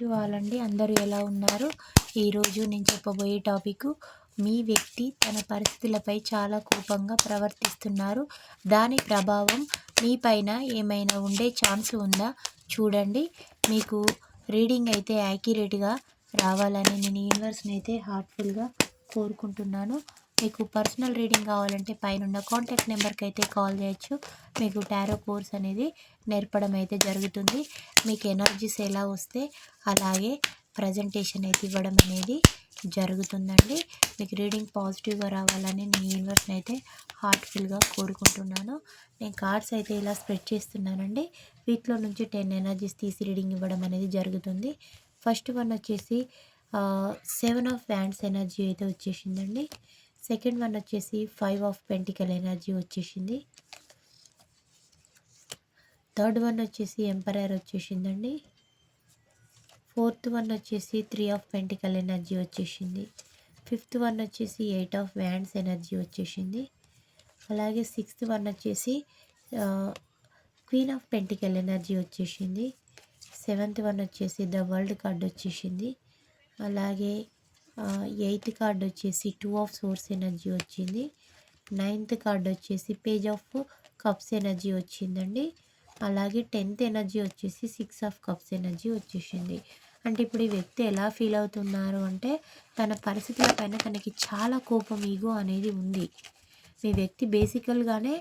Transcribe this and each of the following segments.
To all అండి అందరూ ఎలా ఉన్నారు? ఈరోజు నేను చెప్పబోయే టాపిక్ మీ వ్యక్తి తన పరిస్థితులపై చాలా కోపంగా ప్రవర్తిస్తున్నారు. దాని ప్రభావం మీ పైన ఏమైనా ఉండే ఛాన్స్ ఉందా? చూడండి. మీకు రీడింగ్ అయితే యాక్యురేట్గా రావాలని నేను యూనివర్స్ని అయితే హార్ట్ఫుల్గా కోరుకుంటున్నాను. మీకు పర్సనల్ రీడింగ్ కావాలంటే పైన కాంటాక్ట్ నెంబర్కి అయితే కాల్ చేయొచ్చు. మీకు టారో కోర్స్ అనేది నేర్పడం అయితే జరుగుతుంది. మీకు ఎనర్జీస్ ఎలా వస్తే అలాగే ప్రజెంటేషన్ అయితే ఇవ్వడం అనేది జరుగుతుందండి. మీకు రీడింగ్ పాజిటివ్గా రావాలని నేను యూనివర్స్ని అయితే హార్ట్ఫుల్గా కోరుకుంటున్నాను. నేను కార్డ్స్ అయితే ఇలా స్ప్రెడ్ చేస్తున్నానండి. వీటిలో నుంచి టెన్ ఎనర్జీస్ తీసి రీడింగ్ ఇవ్వడం అనేది జరుగుతుంది. ఫస్ట్ వన్ వచ్చేసి సెవెన్ ఆఫ్ హ్యాండ్స్ ఎనర్జీ అయితే వచ్చేసిందండి. సెకండ్ వన్ వచ్చేసి ఫైవ్ ఆఫ్ పెంటికల్ ఎనర్జీ వచ్చేసింది. థర్డ్ వన్ వచ్చేసి ఎంపరర్ వచ్చేసిందండి. ఫోర్త్ వన్ వచ్చేసి త్రీ ఆఫ్ పెంటికల్ ఎనర్జీ వచ్చేసింది. ఫిఫ్త్ వన్ వచ్చేసి ఎయిట్ ఆఫ్ వ్యాండ్స్ ఎనర్జీ వచ్చేసింది. అలాగే సిక్స్త్ వన్ వచ్చేసి క్వీన్ ఆఫ్ పెంటికల్ ఎనర్జీ వచ్చేసింది. సెవెంత్ వన్ వచ్చేసి ద వరల్డ్ కార్డ్ వచ్చేసింది. అలాగే ఎయిత్ కార్డ్ వచ్చేసి టూ ఆఫ్ సోర్స్ ఎనర్జీ వచ్చింది. నైన్త్ కార్డ్ వచ్చేసి పేజ్ ఆఫ్ కప్స్ ఎనర్జీ వచ్చిందండి. అలాగే టెన్త్ ఎనర్జీ వచ్చేసి సిక్స్ ఆఫ్ కప్స్ ఎనర్జీ వచ్చేసింది. అంటే ఇప్పుడు ఈ వ్యక్తి ఎలా ఫీల్ అవుతున్నారు అంటే తన పరిస్థితుల పైన తనకి చాలా కోపం ఈగో అనేది ఉంది. ఈ వ్యక్తి బేసికల్గానే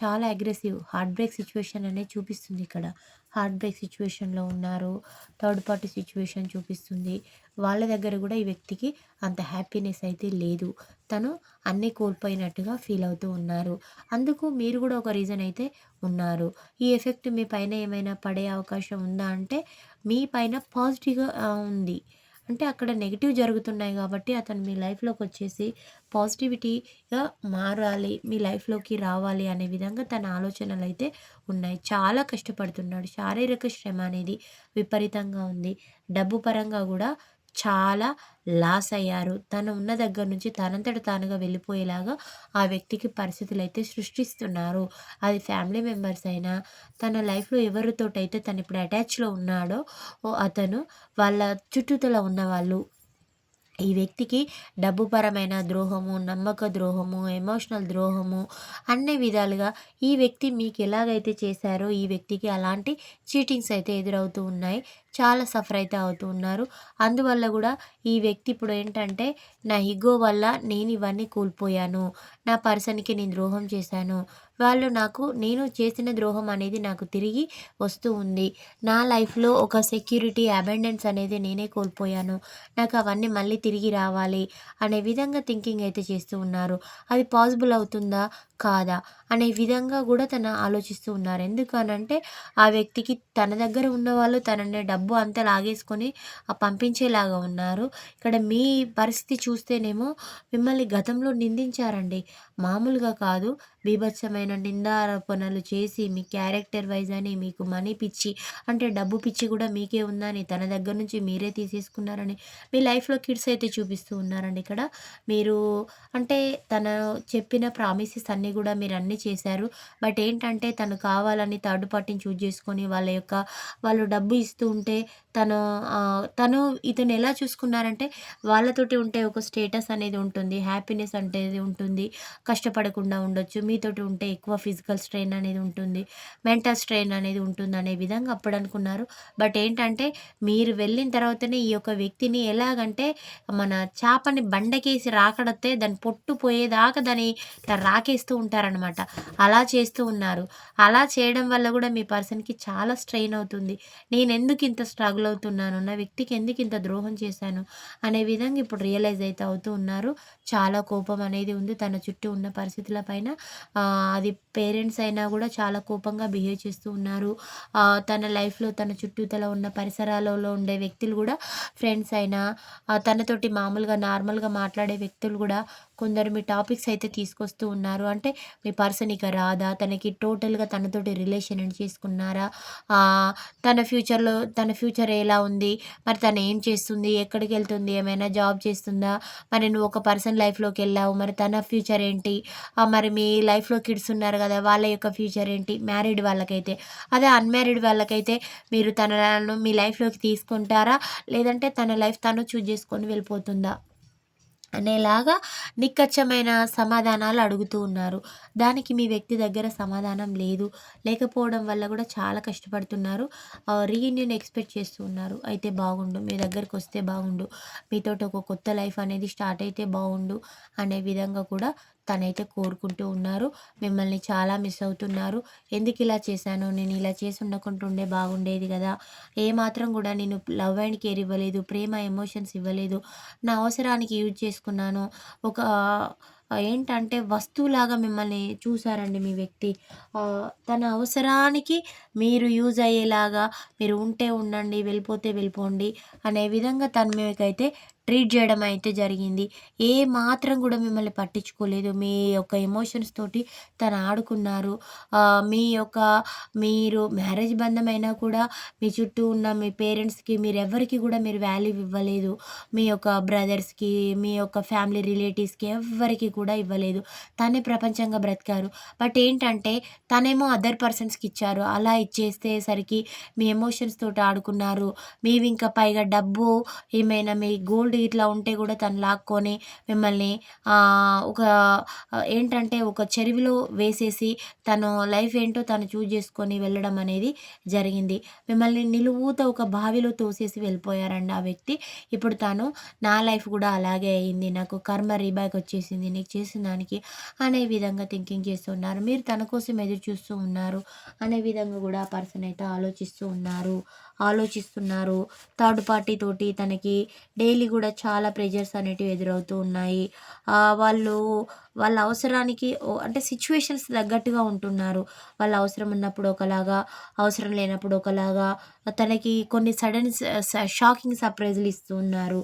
చాలా అగ్రెసివ్ హార్ట్ బ్రేక్ సిచ్యువేషన్ అనేది చూపిస్తుంది ఇక్కడ. హార్ట్ బ్రేక్ సిచ్యువేషన్లో ఉన్నారు. థర్డ్ పార్టీ సిచ్యువేషన్ చూపిస్తుంది. వాళ్ళ దగ్గర కూడా ఈ వ్యక్తికి అంత హ్యాపీనెస్ అయితే లేదు. తను అన్నీ కోల్పోయినట్టుగా ఫీల్ అవుతూ ఉన్నారు. అందుకు మీరు కూడా ఒక రీజన్ అయితే ఉన్నారు. ఈ ఎఫెక్ట్ మీ పైన ఏమైనా పడే అవకాశం ఉందా అంటే మీ పైన పాజిటివ్గా ఉంది. అంటే అక్కడ నెగిటివ్ జరుగుతున్నాయి కాబట్టి అతను మీ లైఫ్లోకి వచ్చేసి పాజిటివిటీగా మారాలి మీ లైఫ్లోకి రావాలి అనే విధంగా తన ఆలోచనలు అయితే ఉన్నాయి. చాలా కష్టపడుతున్నాడు. శారీరక శ్రమ అనేది విపరీతంగా ఉంది. డబ్బు పరంగా కూడా చాలా లాస్ అయ్యారు. తను ఉన్న దగ్గర నుంచి తనంతట తానుగా వెళ్ళిపోయేలాగా ఆ వ్యక్తికి పరిస్థితులు అయితే సృష్టిస్తున్నారు. అది ఫ్యామిలీ మెంబర్స్ అయినా తన లైఫ్లో ఎవరితోటైతే తను ఇప్పుడు అటాచ్లో ఉన్నాడో అతను వాళ్ళ చుట్టూతల ఉన్నవాళ్ళు ఈ వ్యక్తికి డబ్బుపరమైన ద్రోహము నమ్మక ద్రోహము ఎమోషనల్ ద్రోహము అన్ని విధాలుగా ఈ వ్యక్తి మీకు ఎలాగైతే చేశారో ఈ వ్యక్తికి అలాంటి చీటింగ్స్ అయితే ఎదురవుతూ ఉన్నాయి. చాలా సఫర్ అయితే అవుతూ ఉన్నారు. అందువల్ల కూడా ఈ వ్యక్తి ఇప్పుడు ఏంటంటే నా ఇగో వల్ల నేను ఇవన్నీ కోల్పోయాను. నా పర్సన్కి నేను ద్రోహం చేశాను. వాళ్ళు నాకు నేను చేసిన ద్రోహం అనేది నాకు తిరిగి వస్తూ ఉంది. నా లైఫ్లో ఒక సెక్యూరిటీ అబెండెన్స్ అనేది నేనే కోల్పోయాను. నాకు అవన్నీ మళ్ళీ తిరిగి రావాలి అనే విధంగా థింకింగ్ అయితే చేస్తూ ఉన్నారు. అది పాసిబుల్ అవుతుందా? కాదా? అనే విధంగా కూడా తను ఆలోచిస్తూ ఉన్నారు. ఎందుకనంటే ఆ వ్యక్తికి తన దగ్గర ఉన్న వాళ్ళు తనని డబ్బు అంతా లాగేసుకొని పంపించేలాగా ఉన్నారు. ఇక్కడ మీ పరిస్థితి చూస్తేనేమో మిమ్మల్ని గతంలో నిందించారండి. మామూలుగా కాదు. బీభత్సమైన నిందారోపణలు చేసి మీ క్యారెక్టర్ వైజ్ అని మీకు మనీ పిచ్చి అంటే డబ్బు పిచ్చి కూడా మీకే ఉందని తన దగ్గర నుంచి మీరే తీసేసుకున్నారని మీ లైఫ్లో కిడ్స్ అయితే చూపిస్తూ ఉన్నారండి ఇక్కడ. మీరు అంటే తన చెప్పిన ప్రామిసెస్ అన్నీ కూడా మీరు అన్నీ చేశారు. బట్ ఏంటంటే తను కావాలని థర్డ్ పార్టీని చూజ్ చేసుకొని వాళ్ళ యొక్క వాళ్ళు డబ్బు ఇస్తూ ఉంటే తను తను ఇతను ఎలా చూసుకున్నారంటే వాళ్ళతోటి ఉంటే ఒక స్టేటస్ అనేది ఉంటుంది హ్యాపీనెస్ అనేది ఉంటుంది కష్టపడకుండా ఉండొచ్చు. మీ తోటి ఉంటే ఎక్కువ ఫిజికల్ స్ట్రెయిన్ అనేది ఉంటుంది మెంటల్ స్ట్రెయిన్ అనేది ఉంటుంది అనే విధంగా అప్పుడు అనుకున్నారు. బట్ ఏంటంటే మీరు వెళ్ళిన తర్వాతనే ఈ యొక్క వ్యక్తిని ఎలాగంటే మన చేపని బండకేసి రాకడతే దాన్ని పొట్టు పోయేదాకా దాన్ని రాకేస్తూ ఉంటారనమాట అలా చేస్తూ ఉన్నారు. అలా చేయడం వల్ల కూడా మీ పర్సన్కి చాలా స్ట్రెయిన్ అవుతుంది. నేను ఎందుకు ఇంత స్ట్రగుల్ అవుతున్నాను? నా వ్యక్తికి ఎందుకు ఇంత ద్రోహం చేశాను? అనే విధంగా ఇప్పుడు రియలైజ్ అయితే అవుతూ ఉన్నారు. చాలా కోపం అనేది ఉంది తన చుట్టూ ఉన్న పరిస్థితుల పైన. అది పేరెంట్స్ అయినా కూడా చాలా కోపంగా బిహేవ్ చేస్తూ ఉన్నారు. తన లైఫ్లో తన చుట్టూతల ఉన్న పరిసరాలలో ఉండే వ్యక్తులు కూడా ఫ్రెండ్స్ అయినా తనతోటి మామూలుగా నార్మల్గా మాట్లాడే వ్యక్తులు కూడా కొందరు మీ టాపిక్స్ అయితే తీసుకొస్తూ ఉన్నారు. అంటే మీ పర్సన్ ఇక రాదా? తనకి టోటల్గా తనతోటి రిలేషన్ చేసుకున్నారా? తన ఫ్యూచర్లో తన ఫ్యూచర్ ఎలా ఉంది? మరి తను ఏం చేస్తుంది? ఎక్కడికి వెళ్తుంది? ఏమైనా జాబ్ చేస్తుందా? మరి నువ్వు ఒక పర్సన్ లైఫ్లోకి వెళ్ళావు. మరి తన ఫ్యూచర్ ఏంటి? మరి మీ లైఫ్లో కిడ్స్ ఉన్నారు కదా వాళ్ళ యొక్క ఫ్యూచర్ ఏంటి మ్యారీడ్ వాళ్ళకైతే. అదే అన్మ్యారీడ్ వాళ్ళకైతే మీరు తనను మీ లైఫ్లోకి తీసుకుంటారా? లేదంటే తన లైఫ్ తను చూజ్ చేసుకొని వెళ్ళిపోతుందా? అనేలాగా నిక్కచ్చమైన సమాధానాలు అడుగుతూ ఉన్నారు. దానికి మీ వ్యక్తి దగ్గర సమాధానం లేదు. లేకపోవడం వల్ల కూడా చాలా కష్టపడుతున్నారు. రీయూనియన్ ఎక్స్పెక్ట్ చేస్తూ ఉన్నారు. అయితే బాగుండు మీ దగ్గరికి వస్తే బాగుండు. మీతో ఒక కొత్త లైఫ్ అనేది స్టార్ట్ అయితే బాగుండు అనే విధంగా కూడా తనైతే కోరుకుంటూ ఉన్నారు. మిమ్మల్ని చాలా మిస్ అవుతున్నారు. ఎందుకు ఇలా చేశాను నేను ఇలా చేసి ఉండే బాగుండేది కదా. ఏమాత్రం కూడా నేను లవ్ అండ్ కేర్ ఇవ్వలేదు ప్రేమ ఎమోషన్స్ ఇవ్వలేదు. నా అవసరానికి యూజ్ చేసుకున్నాను. ఒక ఏంటంటే వస్తువులాగా మిమ్మల్ని చూసారండి మీ వ్యక్తి. తన అవసరానికి మీరు యూజ్ అయ్యేలాగా మీరు ఉంటే ఉండండి వెళ్ళిపోతే వెళ్ళిపోండి అనే విధంగా తను మీకైతే ట్రీట్ చేయడం అయితే జరిగింది. ఏ మాత్రం కూడా మిమ్మల్ని పట్టించుకోలేదు. మీ యొక్క ఎమోషన్స్ తోటి తను ఆడుకున్నారు. మీ యొక్క మీరు మ్యారేజ్ బంధమైనా కూడా మీ చుట్టూ ఉన్న మీ పేరెంట్స్కి మీరు ఎవరికి కూడా మీరు వాల్యూ ఇవ్వలేదు. మీ యొక్క బ్రదర్స్కి మీ యొక్క ఫ్యామిలీ రిలేటివ్స్కి ఎవరికి కూడా ఇవ్వలేదు. తనే ప్రపంచంగా బ్రతికారు. బట్ ఏంటంటే తనేమో అదర్ పర్సన్స్కి ఇచ్చారు. అలా ఇచ్చేసేసరికి మీ ఎమోషన్స్ తోటి ఆడుకున్నారు. మీవి ఇంకా పైగా డబ్బు ఏమైనా మీ గోల్డ్ ఇట్లా ఉంటే కూడా తను లాక్కొని మిమ్మల్ని ఒక ఏంటంటే ఒక చెరువులో వేసేసి తను లైఫ్ ఏంటో తను చూజ్ చేసుకొని వెళ్ళడం అనేది జరిగింది. మిమ్మల్ని నిలువుత ఒక బావిలో తోసేసి వెళ్ళిపోయారండి ఆ వ్యక్తి. ఇప్పుడు తను నా లైఫ్ కూడా అలాగే అయింది. నాకు కర్మ రీబ్యాక్ వచ్చేసింది. నీకు చేసిన దానికి అనే విధంగా థింకింగ్ చేస్తున్నారు మీరు తన కోసం ఎదురు చూస్తూ ఉన్నారు అనే విధంగా కూడా ఆ పర్సన్ అయితే ఆలోచిస్తూ ఉన్నారు. ఆలోచిస్తున్నారు. థర్డ్ పార్టీ తోటి తనకి డైలీ కూడా చాలా ప్రెజర్స్ అనేటివి ఎదురవుతూ ఉన్నాయి. వాళ్ళు వాళ్ళ అవసరానికి అంటే సిచ్యువేషన్స్ తగ్గట్టుగా ఉంటున్నారు. వాళ్ళ అవసరం ఉన్నప్పుడు ఒకలాగా అవసరం లేనప్పుడు ఒకలాగా తనకి కొన్ని సడన్ షాకింగ్ సర్ప్రైజులు ఇస్తున్నారు.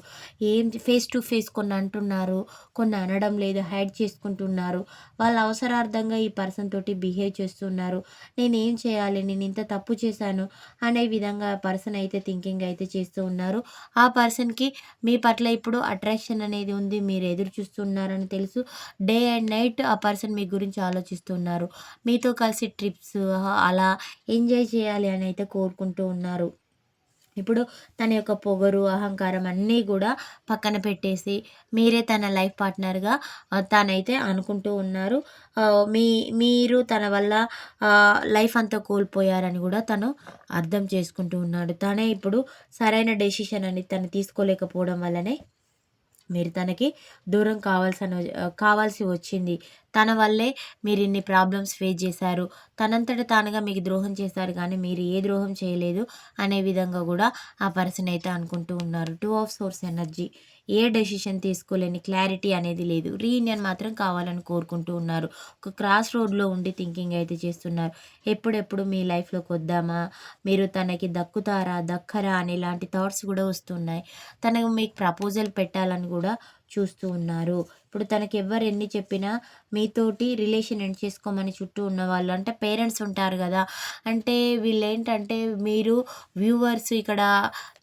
ఏం ఫేస్ టు ఫేస్ కొన్ని అంటున్నారు కొన్ని అనడం లేదు హైడ్ చేసుకుంటున్నారు. వాళ్ళ అవసరార్థంగా ఈ పర్సన్ తోటి బిహేవ్ చేస్తున్నారు. నేను ఏం చేయాలి నేను ఇంత తప్పు చేశాను అనే విధంగా పర్సన్ అయితే థింకింగ్ అయితే చేస్తూ ఉన్నారు. ఆ పర్సన్కి మీ పట్ల ఇప్పుడు అట్రాక్షన్ అనేది ఉంది మీరు ఎదురు చూస్తున్నారని తెలుసు. డే అండ్ నైట్ ఆ పర్సన్ మీ గురించి ఆలోచిస్తున్నారు మీతో కలిసి ట్రిప్స్ అలా ఎంజాయ్ చేయాలి అని అయితే కోరుకుంటూ ఉన్నారు. ఇప్పుడు తన యొక్క పొగరు అహంకారం అన్నీ కూడా పక్కన పెట్టేసి మీరే తన లైఫ్ పార్ట్నర్గా తనైతే అనుకుంటూ ఉన్నారు. మీ మీరు తన వల్ల లైఫ్ అంతా కోల్పోయారని కూడా తను అర్థం చేసుకుంటూ ఉన్నాడు. తనే ఇప్పుడు సరైన డెసిషన్ అని తను తీసుకోలేకపోవడం వల్లనే మీరు తనకి దూరం కావాల్సిన కావాల్సి వచ్చింది. తన వల్లే మీరు ఇన్ని ప్రాబ్లమ్స్ ఫేస్ చేశారు. తనంతట తానుగా మీకు ద్రోహం చేశారు కానీ మీరు ఏ ద్రోహం చేయలేదు అనే విధంగా కూడా ఆ పర్సన్ అయితే అనుకుంటూ ఉన్నారు. టూ ఆఫ్ సోర్స్ ఎనర్జీ ఏ డెసిషన్ తీసుకోలేని క్లారిటీ అనేది లేదు. రీయూనియన్ మాత్రం కావాలని కోరుకుంటూ ఉన్నారు. ఒక క్రాస్ రోడ్లో ఉండి థింకింగ్ అయితే చేస్తున్నారు. ఎప్పుడెప్పుడు మీ లైఫ్లోకి వద్దామా? మీరు తనకి దక్కుతారా? దక్కరా? అని ఇలాంటి థాట్స్ కూడా వస్తున్నాయి. తనకు మీకు ప్రపోజల్ పెట్టాలని కూడా చూస్తూ ఉన్నారు. ఇప్పుడు తనకి ఎవరు ఎన్ని చెప్పినా మీతోటి రిలేషన్ ఎండ్ చేసుకోమని చుట్టూ ఉన్న వాళ్ళు అంటే పేరెంట్స్ ఉంటారు కదా. అంటే వీళ్ళు ఏంటంటే మీరు వ్యూవర్స్ ఇక్కడ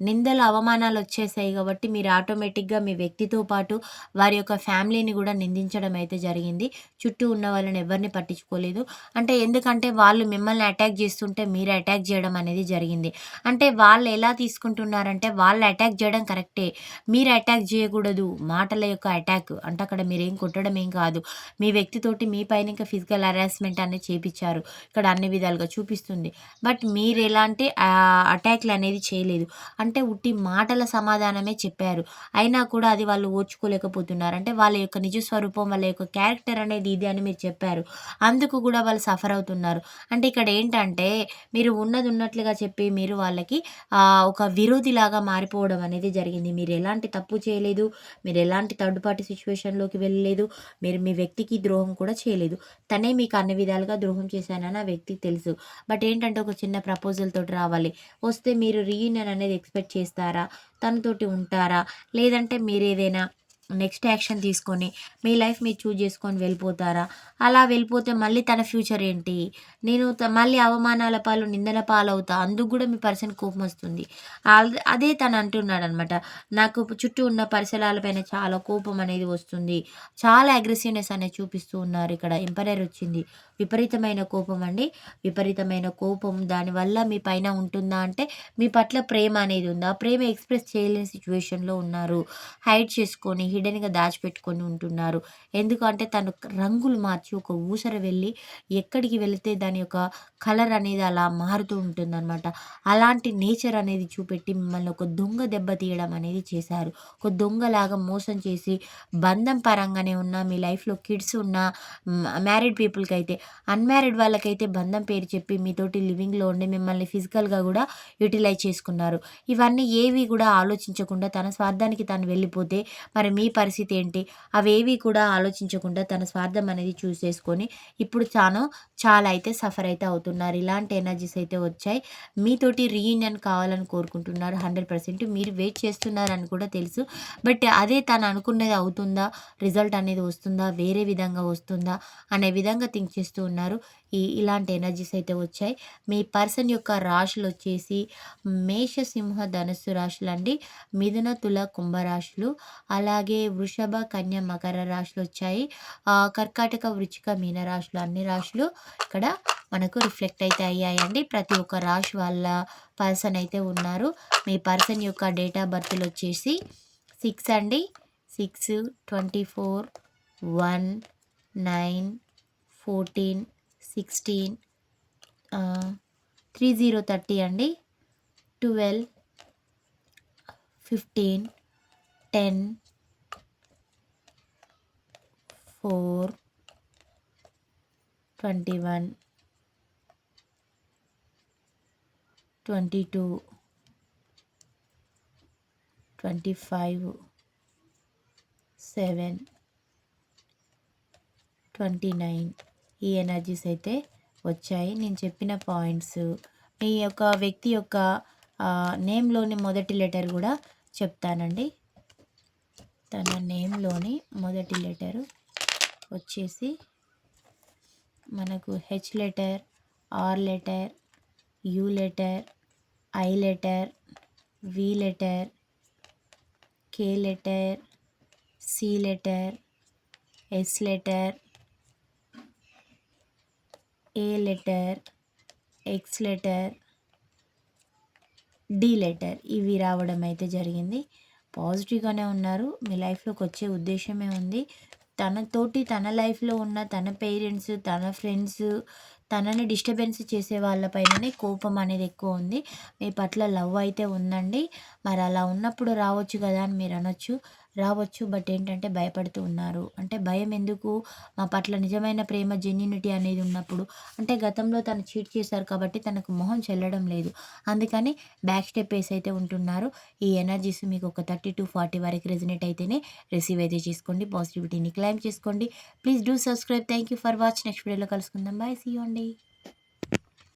నిందలు అవమానాలు వచ్చేసాయి కాబట్టి మీరు ఆటోమేటిక్గా మీ వ్యక్తితో పాటు వారి యొక్క ఫ్యామిలీని కూడా నిందించడం అయితే జరిగింది. చుట్టూ ఉన్న వాళ్ళని ఎవరిని పట్టించుకోలేదు. అంటే ఎందుకంటే వాళ్ళు మిమ్మల్ని అటాక్ చేస్తుంటే మీరు అటాక్ చేయడం అనేది జరిగింది. అంటే వాళ్ళు ఎలా తీసుకుంటున్నారంటే వాళ్ళు అటాక్ చేయడం కరెక్టే. మీరు అటాక్ చేయకూడదు. మాటల యొక్క అటాక్ అంటే అక్కడ మీరేం కొట్టడం ఏం కాదు. మీ వ్యక్తితోటి మీ పైన ఇంకా ఫిజికల్ హరాస్మెంట్ అనేది చేపించారు. ఇక్కడ అన్ని విధాలుగా చూపిస్తుంది. బట్ మీరు ఎలాంటి అటాక్లు అనేది చేయలేదు. అంటే ఉట్టి మాటల సమాధానమే చెప్పారు. అయినా కూడా అది వాళ్ళు ఓర్చుకోలేకపోతున్నారు. అంటే వాళ్ళ యొక్క నిజ స్వరూపం వాళ్ళ యొక్క క్యారెక్టర్ అనేది ఇది అని మీరు చెప్పారు. అందుకు కూడా వాళ్ళు సఫర్ అవుతున్నారు. అంటే ఇక్కడ ఏంటంటే మీరు ఉన్నది ఉన్నట్లుగా చెప్పి మీరు వాళ్ళకి ఒక విరోధిలాగా మారిపోవడం అనేది జరిగింది. మీరు ఎలాంటి తప్పు చేయలేదు. మీరు ఎలాంటి థర్డ్ పార్టీ సిచ్యువేషన్లోకి వెళ్ళలేదు. మీరు మీ వ్యక్తికి ద్రోహం కూడా చేయలేదు. తనే మీకు అన్ని విధాలుగా ద్రోహం చేశానని ఆ వ్యక్తికి తెలుసు. బట్ ఏంటంటే ఒక చిన్న ప్రపోజల్ తోటి రావాలి. వస్తే మీరు రీయూనియన్ అనేది ఎక్స్పెక్ట్ చేస్తారా? తనతోటి ఉంటారా? లేదంటే మీరు ఏదైనా నెక్స్ట్ యాక్షన్ తీసుకొని మీ లైఫ్ మీరు చూజ్ చేసుకొని వెళ్ళిపోతారా? అలా వెళ్ళిపోతే మళ్ళీ తన ఫ్యూచర్ ఏంటి? నేను త- మళ్ళీ అవమానాల పాలు నిందన పాలవుతా అందుకు కూడా మీ పర్సన్ కోపం వస్తుంది. అదే తను అంటున్నాడు అనమాట నాకు చుట్టూ ఉన్న పరిసరాలపైన చాలా కోపం అనేది వస్తుంది. చాలా అగ్రెసివ్నెస్ అనేది చూపిస్తూ ఉన్నారు. ఇక్కడ ఎంపరర్ వచ్చింది. విపరీతమైన కోపం అండి. విపరీతమైన కోపం దానివల్ల మీ పైన ఉంటుందా అంటే మీ పట్ల ప్రేమ అనేది ఉందా? ఆ ప్రేమ ఎక్స్ప్రెస్ చేయలేని సిచ్యువేషన్లో ఉన్నారు. హైడ్ చేసుకొని హిడెన్గా దాచిపెట్టుకొని ఉంటున్నారు. ఎందుకంటే తను రంగులు మార్చి ఒక ఊసర వెళ్ళి ఎక్కడికి వెళితే దాని యొక్క కలర్ అనేది అలా మారుతూ ఉంటుందన్నమాట. అలాంటి నేచర్ అనేది చూపెట్టి మిమ్మల్ని ఒక దొంగ దెబ్బ తీయడం అనేది చేశారు. ఒక దొంగలాగా మోసం చేసి బంధం పరంగానే ఉన్న మీ లైఫ్లో కిడ్స్ ఉన్న మ్యారీడ్ పీపుల్కి అయితే అన్మ్యారీడ్ వాళ్ళకైతే బంధం పేరు చెప్పి మీతోటి లివింగ్లో ఉండి మిమ్మల్ని ఫిజికల్గా కూడా యూటిలైజ్ చేసుకున్నారు. ఇవన్నీ ఏవి కూడా ఆలోచించకుండా తన స్వార్థానికి తను వెళ్ళిపోతే మరి మీ పరిస్థితి ఏంటి? అవేవి కూడా ఆలోచించకుండా తన స్వార్థం అనేది చూస్ చేసుకొని ఇప్పుడు తాను చాలా అయితే సఫర్ అయితే అవుతున్నారు. ఇలాంటి ఎనర్జీస్ అయితే వచ్చాయి. మీతోటి రీయూనియన్ కావాలని కోరుకుంటున్నారు హండ్రెడ్ పర్సెంట్ మీరు వెయిట్ చేస్తున్నారని కూడా తెలుసు. బట్ అదే తను అనుకున్నది అవుతుందా? రిజల్ట్ అనేది వస్తుందా? వేరే విధంగా వస్తుందా? అనే విధంగా థింక్ చేస్తూ ఉన్నారు. ఈ ఇలాంటి ఎనర్జీస్ అయితే వచ్చాయి. మీ పర్సన్ యొక్క రాశులు వచ్చేసి మేష సింహ ధనుస్సు రాశులు అండి మిథున తుల కుంభరాశులు అలాగే వృషభ కన్య మకర రాశులు వచ్చాయి. కర్కాటక వృచ్చిక మీన రాశులు అన్ని రాశులు ఇక్కడ మనకు రిఫ్లెక్ట్ అయితే అయ్యాయండి. ప్రతి ఒక్క రాశి వాళ్ళ పర్సన్ అయితే ఉన్నారు. మీ పర్సన్ యొక్క డేట్ ఆఫ్ బర్త్లు వచ్చేసి సిక్స్ అండి. Six twenty four one nine fourteen sixteen three zero thirty అండి. Twelve fifteen ten four twenty one twenty two twenty five seven twenty nine. ఈ ఎనర్జీస్ అయితే వచ్చాయి. నేను చెప్పిన పాయింట్స్ మీ యొక్క వ్యక్తి యొక్క నేమ్లోని మొదటి లెటర్ కూడా చెప్తానండి. తన నేమ్లోని మొదటి లెటరు వచ్చేసి మనకు H letter R letter U letter I letter V letter K letter C letter S letter A letter X letter D letter ఇవి రావడం అయితే జరిగింది. పాజిటివ్గానే ఉన్నారు. మీ లైఫ్లోకి వచ్చే ఉద్దేశమే ఉంది. తనతోటి తన లైఫ్లో ఉన్న తన పేరెంట్స్ తన ఫ్రెండ్స్ తనని డిస్టర్బెన్స్ చేసే వాళ్ళపైననే కోపం అనేది ఎక్కువ ఉంది. మీ పట్ల లవ్ అయితే ఉందండి. మరి అలా ఉన్నప్పుడు రావచ్చు కదా అని మీరు అనొచ్చు. రావచ్చు బట్ ఏంటంటే భయపడుతూ ఉన్నారు. అంటే భయం ఎందుకు? మా పట్ల నిజమైన ప్రేమ జెన్యునిటీ అనేది ఉన్నప్పుడు. అంటే గతంలో తను చీట్ చేశారు కాబట్టి తనకు మొహం చెల్లడం లేదు. అందుకని బ్యాక్ స్టెప్ వేసి అయితే ఉంటున్నారు. ఈ ఎనర్జీస్ మీకు ఒక థర్టీ టు ఫార్టీ వరకు రెజినేట్ అయితేనే రిసీవ్ అయితే చేసుకోండి. పాజిటివిటీని క్లైమ్ చేసుకోండి. Please do subscribe thank you for watch next వీడియోలో కలుసుకుందాం. బాయ్ సీ అండి.